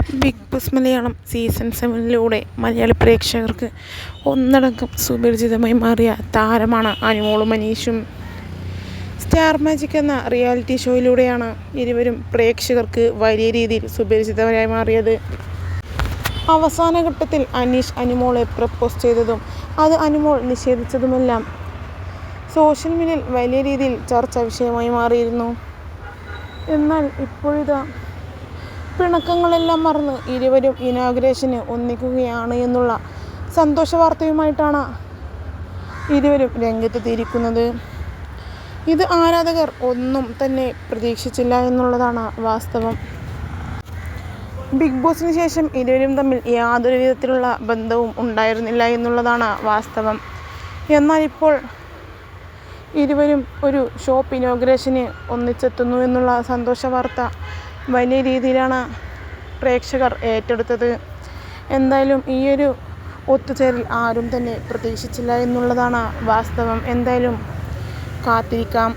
Big boss Malayalam season സെവനിലൂടെ മലയാളി പ്രേക്ഷകർക്ക് ഒന്നടങ്കം സുപരിചിതമായി മാറിയ താരമാണ് അനുമോളും മനീഷും. സ്റ്റാർ മാജിക് എന്ന റിയാലിറ്റി ഷോയിലൂടെയാണ് ഇരുവരും പ്രേക്ഷകർക്ക് വലിയ രീതിയിൽ സുപരിചിതരായി മാറിയത്. അവസാന ഘട്ടത്തിൽ അനീഷ് അനുമോളെ പ്രപ്പോസ് ചെയ്തതും അത് അനുമോൾ നിഷേധിച്ചതുമെല്ലാം സോഷ്യൽ മീഡിയയിൽ വലിയ രീതിയിൽ ചർച്ചാ വിഷയമായി മാറിയിരുന്നു. എന്നാൽ ഇപ്പോഴിതാ പിണക്കങ്ങളെല്ലാം മറന്ന് ഇരുവരും ഇനാഗ്രേഷന് ഒന്നിക്കുകയാണ് എന്നുള്ള സന്തോഷ വാർത്തയുമായിട്ടാണ് ഇരുവരും രംഗത്തെത്തിയിരിക്കുന്നത്. ഇത് ആരാധകർ ഒന്നും തന്നെ പ്രതീക്ഷിച്ചില്ല എന്നുള്ളതാണ് വാസ്തവം. ബിഗ് ബോസിന് ശേഷം ഇരുവരും തമ്മിൽ യാതൊരു വിധത്തിലുള്ള ബന്ധവും ഉണ്ടായിരുന്നില്ല എന്നുള്ളതാണ് വാസ്തവം. എന്നാൽ ഇപ്പോൾ ഇരുവരും ഒരു ഷോപ്പ് ഇനോഗ്രേഷന് ഒന്നിച്ചെത്തുന്നു എന്നുള്ള സന്തോഷ വാർത്ത വലിയ രീതിയിലാണ് പ്രേക്ഷകർ ഏറ്റെടുത്തത്. എന്തായാലും ഈയൊരു ഒത്തുചേരൽ ആരും തന്നെ പ്രതീക്ഷിച്ചില്ല എന്നുള്ളതാണ് വാസ്തവം. എന്തായാലും കാത്തിരിക്കാം.